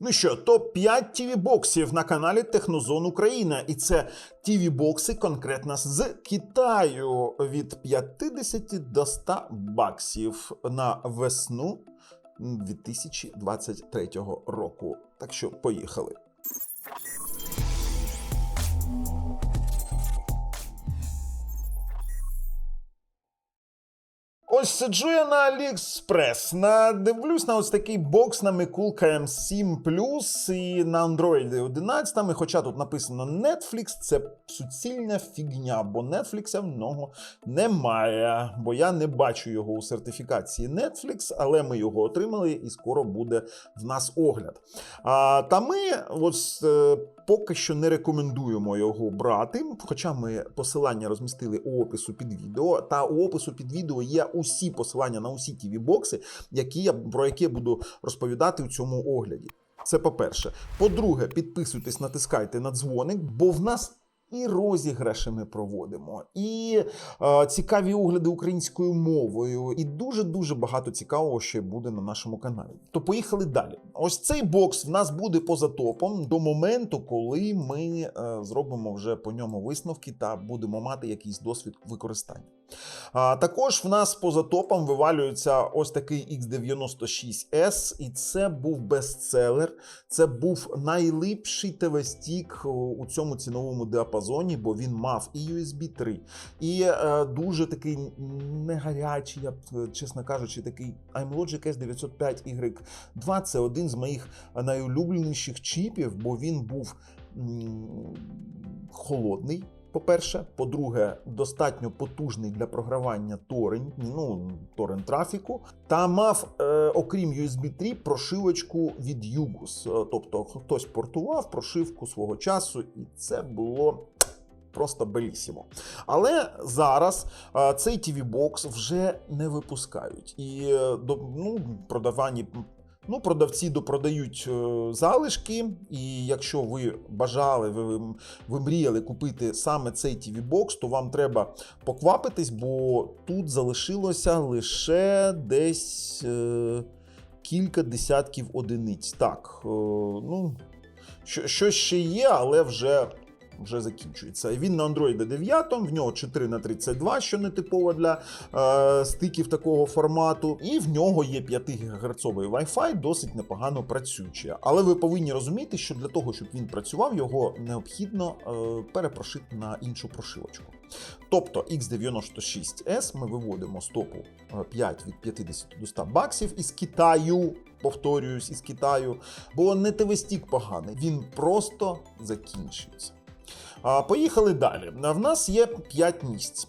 Ну що, топ-5 тіві боксів на каналі Технозон Україна. І це тіві бокси конкретно з Китаю від 50 до 100 баксів на весну 2023 року. Так що поїхали. Ось сиджу я на AliExpress, надивлюсь на ось такий бокс на Микулка M7 Plus і на Android 11, хоча тут написано Netflix, це суцільна фігня, бо Netflix в нього немає, бо я не бачу його у сертифікації Netflix, але ми його отримали і скоро буде в нас огляд. А, та ми ось е, поки що не рекомендуємо його брати, хоча ми посилання розмістили у опису під відео, та у опису під відео є усі посилання на усі ті бокси, які я про які я буду розповідати у цьому огляді. Це по-перше. По-друге, підписуйтесь, натискайте на дзвоник, бо в нас. І розіграші ми проводимо, і е, цікаві огляди українською мовою, і дуже дуже багато цікавого ще буде на нашому каналі. То поїхали далі. Ось цей бокс в нас буде поза топом до моменту, коли ми е, зробимо вже по ньому висновки та будемо мати якийсь досвід використання. А, також в нас поза топом вивалюється ось такий X96S, і це був бестселер. Це був найлипший ТВ-стік у цьому ціновому діапазоні, бо він мав і USB 3, і е, дуже такий не гарячий, я б чесно кажучи, такий iMlogic S905Y2. Це один з моїх найулюбленіших чіпів, бо він був холодний. По-перше, по-друге, достатньо потужний для програвання торрент, ну, торрент трафіку, та мав, е, окрім USB 3, прошивочку від Yugus. Е, Тобто хтось портував прошивку свого часу, і це було. Просто белісімо. Але зараз е, цей tv бокс вже не випускають. І е, до, ну, продавані Ну, продавці допродають е, залишки, і якщо ви бажали, ви, ви мріяли купити саме цей tv бокс то вам треба поквапитись, бо тут залишилося лише десь е, кілька десятків одиниць. Так, е, ну, що, щось ще є, але вже. Вже закінчується. Він на Android 9, в нього 4 на 32 що не типово для е, стиків такого формату. І в нього є 5 ГГц Wi-Fi, досить непогано працюючий. Але ви повинні розуміти, що для того, щоб він працював, його необхідно е, перепрошити на іншу прошивочку. Тобто X96S ми виводимо стопу 5 від 50 до 100 баксів із Китаю. Повторююсь, із Китаю, бо не ТВ-стік поганий, він просто закінчується. Поїхали далі. В нас є 5 місць.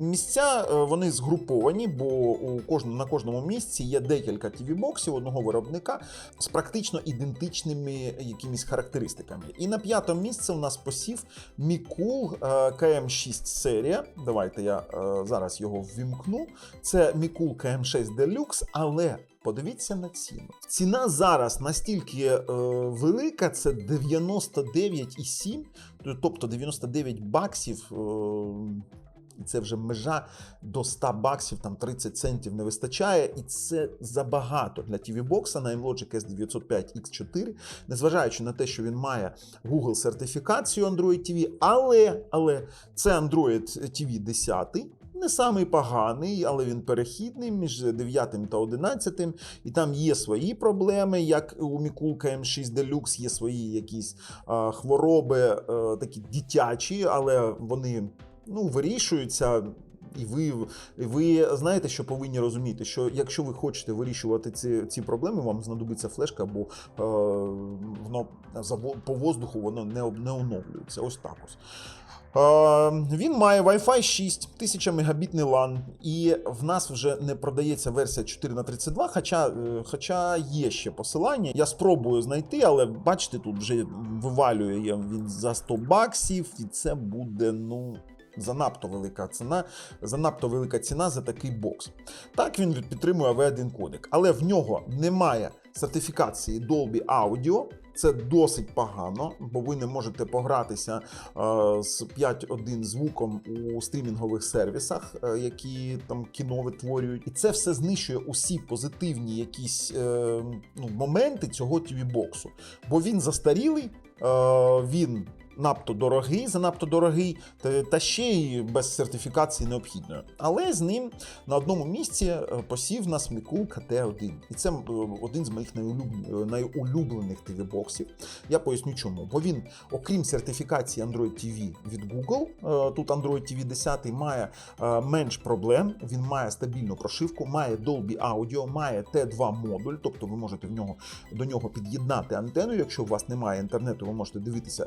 Місця е, вони згруповані, бо у кожному, на кожному місці є декілька tv боксів одного виробника з практично ідентичними якимись характеристиками. І на п'ятому місці у нас посів Мікул KM6 серія. Давайте я е, зараз його ввімкну. Це Мікул KM6 Deluxe, але Подивіться на ціну. Ціна зараз настільки е, велика, це 99,7, тобто 99 баксів. Е, і це вже межа до 100 баксів, там 30 центів не вистачає, і це забагато для TV бокса на MLogic S905X4, незважаючи на те, що він має Google сертифікацію Android TV, але, але це Android TV 10. Не самий поганий, але він перехідний між 9 та 11, і там є свої проблеми, як у Мікулка М6 Deluxe, є свої якісь а, хвороби, а, такі дитячі, але вони ну, вирішуються. І ви і ви знаєте, що повинні розуміти, що якщо ви хочете вирішувати ці ці проблеми, вам знадобиться флешка, бо е, воно по воздуху воно не не оновлюється. Ось так ось. Е, він має Wi-Fi 6, 1000 мегабітний LAN, і в нас вже не продається версія 4 на 32 хоча е, хоча є ще посилання. Я спробую знайти, але бачите, тут вже вивалює він за 100 баксів, і це буде, ну. Занадто велика ціна, занадто велика ціна за такий бокс. Так він підтримує AV1 кодек, але в нього немає сертифікації Dolby Audio. Це досить погано, бо ви не можете погратися е, з 5.1 звуком у стрімінгових сервісах, е, які там кіно витворюють. І це все знищує усі позитивні якісь е, ну, моменти цього tv боксу Бо він застарілий, він надто дорогий, занадто дорогий, та, ще й без сертифікації необхідної. Але з ним на одному місці е, посів нас Мікулка Т1. І це е, один з моїх е, найулюблених TV-боксів. Я поясню чому. Бо він, окрім сертифікації Android TV від Google, тут Android TV 10 має менш проблем, він має стабільну прошивку, має Dolby Audio, має T2 модуль, тобто ви можете в нього, до нього під'єднати антенну. Якщо у вас немає інтернету, ви можете дивитися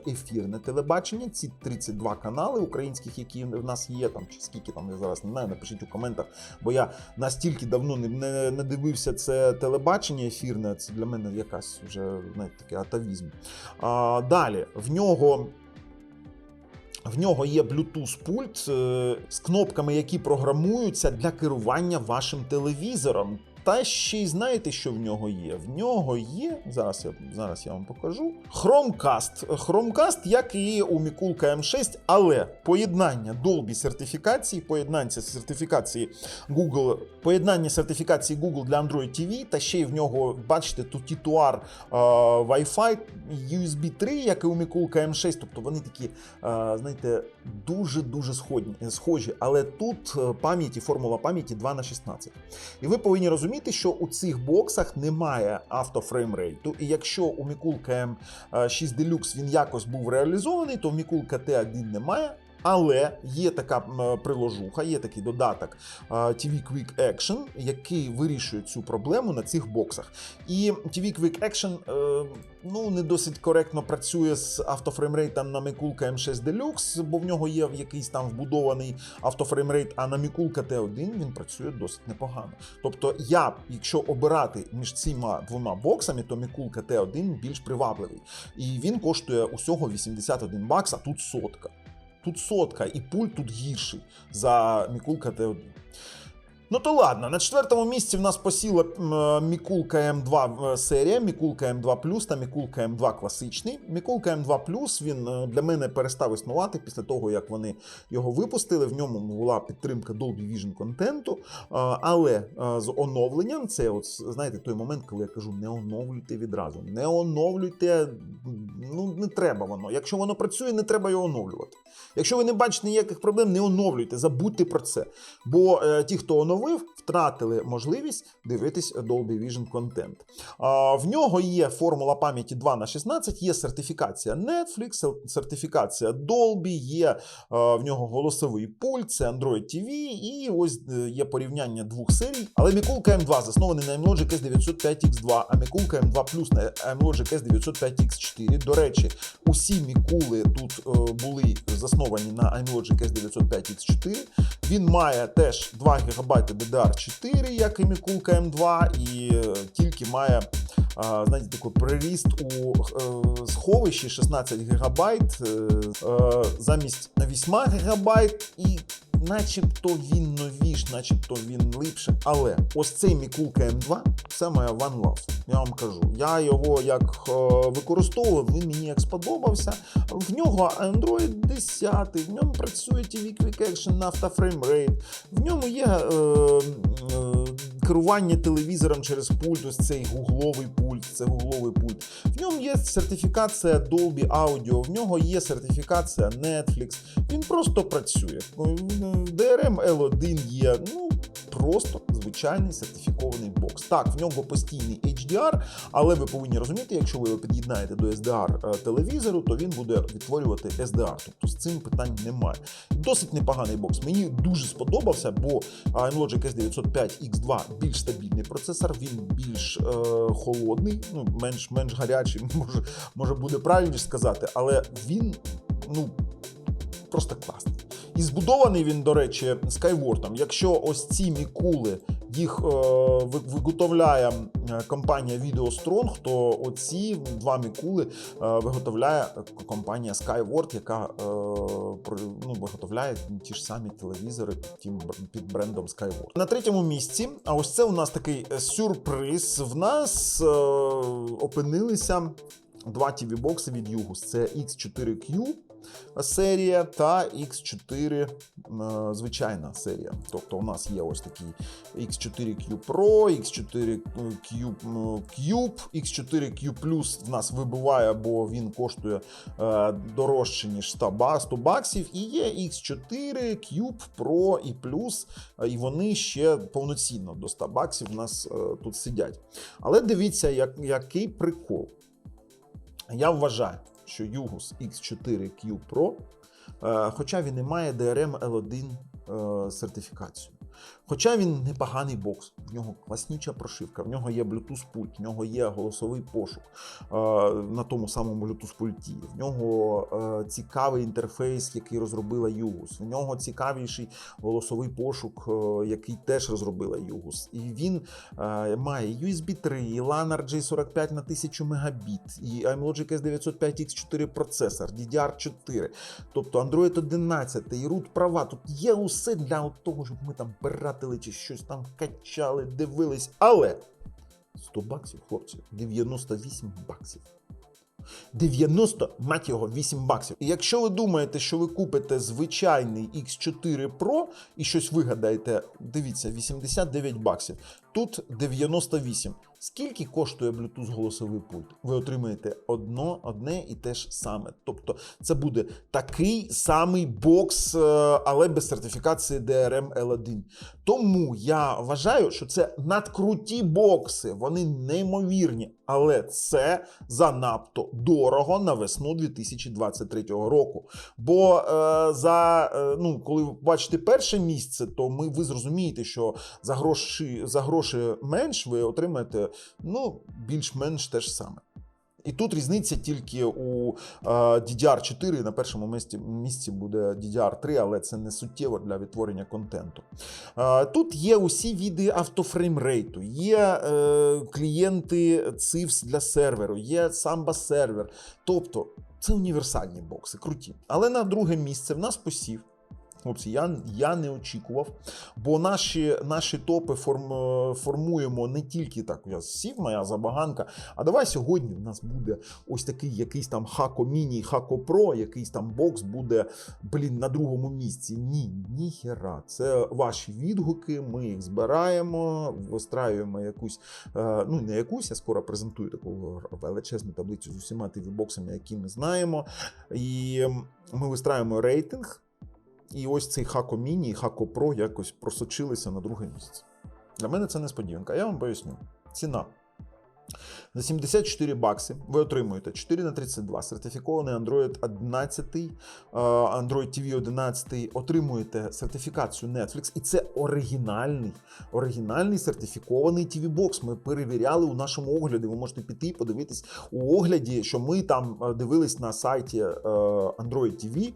ефірне телебачення. Ці 32 канали українських, які в нас є, там чи скільки там я зараз не знаю, напишіть у коментах, бо я настільки давно не, не, не дивився це телебачення ефірне. Це для мене якась вже знаєте, такий атавізм. А, далі в нього. В нього є Bluetooth пульт е, з кнопками, які програмуються для керування вашим телевізором. Та ще й знаєте, що в нього є? В нього є. Зараз я зараз я вам покажу. Chromecast. Chromecast, як і у Мікулка М6, але поєднання Dolby сертифікації, поєднання сертифікації Google, поєднання сертифікації Google для Android TV, та ще й в нього, бачите, тут титуар е, Wi-Fi, USB 3, як і у Мікулка М6. Тобто вони такі, е, знаєте, дуже-дуже схожі. Але тут е, пам'яті, формула пам'яті 2 на 16. І ви повинні розуміти, що у цих боксах немає автофреймрейту. І якщо у Мікулка М6 Deluxe він якось був реалізований, то в Мікулка Т1 немає. Але є така приложуха, є такий додаток а, TV Quick Action, який вирішує цю проблему на цих боксах. І TV Quick Action е, ну, не досить коректно працює з автофреймрейтом на Мікулка M6 Deluxe, бо в нього є якийсь там вбудований автофреймрейт, а на Мікулка T1 він працює досить непогано. Тобто, я, якщо обирати між цими двома боксами, то Мікулка T1 більш привабливий. І він коштує усього 81 бакс, а тут сотка. Тут сотка, і пульт тут гірший за Мікулка Т1. Ну то ладно, на четвертому місці в нас посіла Мікулка М2 е, серія, Мікулка М2 та Мікулка М2 класичний. Мікулка М2 він е, для мене перестав існувати після того, як вони його випустили. В ньому була підтримка Dolby Vision контенту. Е, Але е, з оновленням, це от, знаєте, той момент, коли я кажу, не оновлюйте відразу. Не оновлюйте, ну не треба воно. Якщо воно працює, не треба його оновлювати. Якщо ви не бачите ніяких проблем, не оновлюйте, забудьте про це. Бо е, ті, хто оновив, втратили можливість дивитись Dolby Vision контент. В нього є формула пам'яті 2 на 16, є сертифікація Netflix, сертифікація Dolby, є в нього голосовий пульт, це Android TV, і ось е, є порівняння двох серій. Але Мікулка М2 заснований на MLogic S905X2, а Мікулка М2 Plus на MLogic S905X4. До речі, усі Мікули тут е, були засновані на iMlogic S905X4. Він має теж 2 ГБ DDR4, як і Мікулка М2, і е, тільки має знаєте, такий приріст у е, сховищі 16 ГБ е, е, замість 8 ГБ і. Начебто він новіш, начебто він липше. Але ось цей Мікулка М2 це моя One Love. Я вам кажу. Я його як е, використовував, він мені як сподобався. В нього Android 10, в ньому працює TV Quick Action на Rate, в ньому є е, е, керування телевізором через пульт, ось цей гугловий пульт, це гугловий пульт. В ньому є сертифікація Dolby Audio, в нього є сертифікація Netflix. Він просто працює. DRM L1 є. Ну, просто звичайний сертифікований бокс. Так, в нього постійний HDR, але ви повинні розуміти, якщо ви його під'єднаєте до SDR е, телевізору, то він буде відтворювати SDR. Тобто з цим питань немає. Досить непоганий бокс. Мені дуже сподобався, бо iMlogic S905X2 більш стабільний процесор, він більш е, холодний, ну менш менш гарячий, може, може буде правильніше сказати, але він ну просто класний. І збудований він, до речі, Skyward. Якщо ось ці мікули їх е, виготовляє е, компанія VideoStrong, то оці два мікули е, виготовляє компанія Skyward, яка ну, виготовляє ті ж самі телевізори під, під брендом Skyward. На третьому місці, а ось це у нас такий сюрприз. В нас опинилися два TV бокси від Югус. Це X4Q серія та X4 е, звичайна серія. Тобто у нас є ось такий X4Q Pro, X4Q Cube, X4Q Plus в нас вибиває, бо він коштує е, дорожче, ніж 100 баксів. І є X4 Cube Pro і Plus, е, і вони ще повноцінно до 100 баксів у нас е, тут сидять. Але дивіться, як, який прикол. Я вважаю, що Югус X4Q Pro, е, хоча він і має DRM L1 е, сертифікацію. Хоча він непоганий бокс, в нього класнюча прошивка, в нього є Bluetooth пульт, в нього є голосовий пошук е, на тому самому Bluetooth пульті, в нього е, цікавий інтерфейс, який розробила Югус, в нього цікавіший голосовий пошук, е, який теж розробила Югус. І він має USB 3, і LAN RJ45 на 1000 Мбіт, і iMlogic S905X4 процесор, DDR4, тобто Android 11, і root права. Тут є усе для того, щоб ми там пиратили чи щось там качали, дивились. Але 100 баксів, хлопці, 98 баксів. 90, мать його, 8 баксів. І якщо ви думаєте, що ви купите звичайний X4 Pro і щось вигадаєте, дивіться, 89 баксів. Тут 98. Скільки коштує Bluetooth голосовий пульт? Ви отримаєте одно, одне і те ж саме. Тобто це буде такий самий бокс, е, але без сертифікації DRM L1. Тому я вважаю, що це надкруті бокси, вони неймовірні, але це занадто дорого на весну 2023 року. Бо е, за е, ну, коли ви бачите перше місце, то ми ви зрозумієте, що за гроші за гроші менш ви отримаєте ну, більш-менш те ж саме. І тут різниця тільки у е, DDR4 на першому місці, місці буде DDR3, але це не суттєво для відтворення контенту. Е, тут є усі віди автофреймрейту, є е, клієнти CIFS для серверу, є Samba сервер. Тобто це універсальні бокси, круті. Але на друге місце в нас посів. Хлопці, я, я не очікував, бо наші, наші топи форм, формуємо не тільки так, я сів моя забаганка. А давай сьогодні в нас буде ось такий якийсь там Хако Міні, Хако Про, якийсь там бокс буде, блін, на другому місці. Ні, ніхера. Це ваші відгуки, ми їх збираємо, вистраюємо якусь, е, ну не якусь, я скоро презентую таку величезну таблицю з усіма тими боксами, які ми знаємо. І ми вистраюємо рейтинг. І ось цей Хако Міні і Хако Про якось просочилися на друге місце. Для мене це несподіванка. Я вам поясню. Ціна. За 74 бакси ви отримуєте 4 на 32 сертифікований Android 11, е, Android TV 11, отримуєте сертифікацію Netflix, і це оригінальний, оригінальний сертифікований TV бокс. Ми перевіряли у нашому огляді. Ви можете піти і подивитись у огляді, що ми там е, дивились на сайті е, Android TV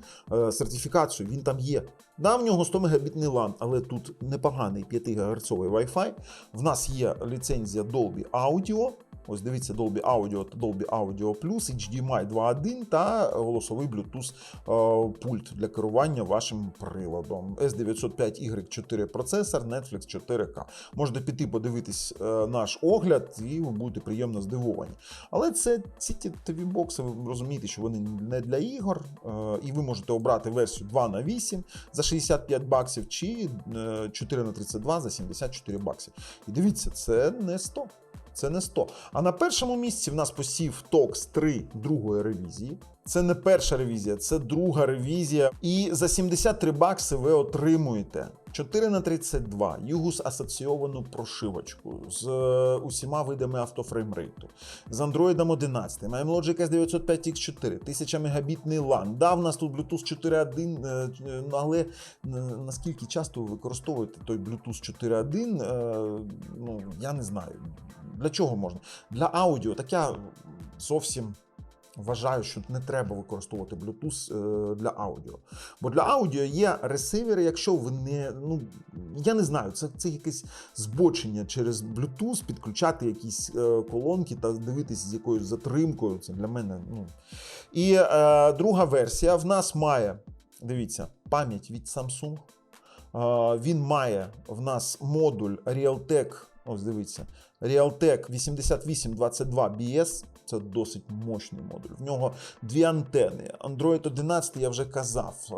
сертифікацію. Він там є. Да, в нього 100 мегабітний LAN, але тут непоганий 5 ГГц Wi-Fi. В нас є ліцензія Dolby Audio. Ось дивіться Dolby Audio та Dolby Audio Plus, HDMI 2.1 та голосовий Bluetooth е, пульт для керування вашим приладом. S905Y4 процесор, Netflix 4K. Можете піти подивитись е, наш огляд, і ви будете приємно здивовані. Але це ці TV бокси, ви розумієте, що вони не для ігор, е, і ви можете обрати версію 2 на 8 за 65 баксів чи е, 4 на 32 за 74 баксів. І дивіться, це не 100. Це не 100. А на першому місці в нас посів TOX 3 другої ревізії. Це не перша ревізія, це друга ревізія. І за 73 бакси ви отримуєте 4 на 32 Югус асоційовану прошивочку з е, усіма видами автофреймрейту, з Android 11, MyMlogic S905X4, 1000 мегабітний LAN. Да, в нас тут Bluetooth 4.1, е, е, але е, наскільки часто ви використовуєте той Bluetooth 4.1, е, ну я не знаю. Для чого можна? Для аудіо. Так я зовсім вважаю, що не треба використовувати Bluetooth е, для аудіо. Бо для аудіо є ресивери, якщо ви не. Ну, я не знаю, це, це якесь збочення через Bluetooth, підключати якісь е, колонки та дивитись з якоюсь затримкою. Це для мене. ну. І е, друга версія в нас має, дивіться, пам'ять від Samsung. Е, він має в нас модуль Realtek. Ось дивіться, Realtek 8822 BS. Це досить мощний модуль. В нього дві антени. Android 11, я вже казав. е,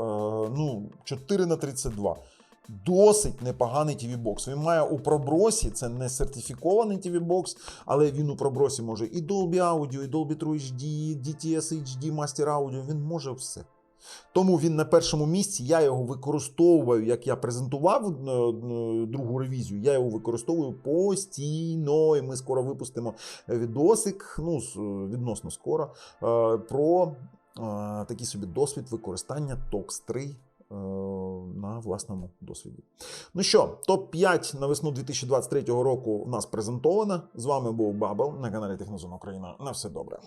Ну, 4 на 32. Досить непоганий TV бокс. Він має у пробросі, це не сертифікований TV бокс, але він у пробросі може і Dolby Audio, і Dolby True HD, DTS HD, Master Audio. Він може все. Тому він на першому місці. Я його використовую, як я презентував е, е, другу ревізію. Я його використовую постійно. І ми скоро випустимо відосик, ну відносно скоро, е, про е, такий собі досвід використання TOX 3 е, на власному досвіді. Ну що, топ-5 на весну 2023 року у нас презентовано. З вами був Бабел на каналі Технозон Україна. На все добре.